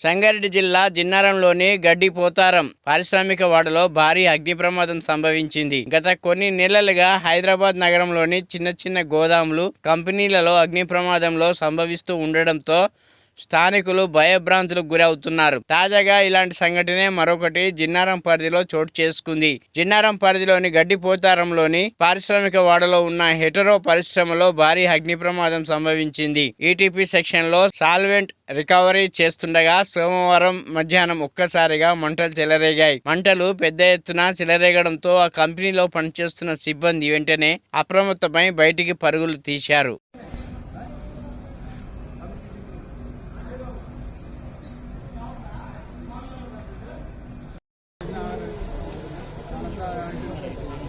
సంగారెడ్డి జిల్లా జిన్నారంలోని గడ్డి పోతారం పారిశ్రామిక వాడలో భారీ అగ్ని ప్రమాదం సంభవించింది. గత కొన్ని నెలలుగా హైదరాబాద్ నగరంలోని చిన్న చిన్న గోదాములు కంపెనీలలో అగ్ని ప్రమాదంలో సంభవిస్తూ ఉండడంతో స్థానికులు భయభ్రాంతులకు గురవుతున్నారు. తాజాగా ఇలాంటి సంఘటనే మరొకటి జిన్నారం పరిధిలో చోటు చేసుకుంది. జిన్నారం పరిధిలోని గడ్డిపోతారంలోని పారిశ్రామిక వాడలో ఉన్న హెటరో పరిశ్రమలో భారీ అగ్ని ప్రమాదం సంభవించింది ఈటీపీ సెక్షన్లో సాల్వెంట్ రికవరీ చేస్తుండగా సోమవారం మధ్యాహ్నం ఒక్కసారిగా మంటలు చెలరేగాయి. మంటలు పెద్ద ఎత్తున చెలరేగడంతో ఆ కంపెనీలో పనిచేస్తున్న సిబ్బంది వెంటనే అప్రమత్తమై బయటికి పరుగులు తీశారు. uh,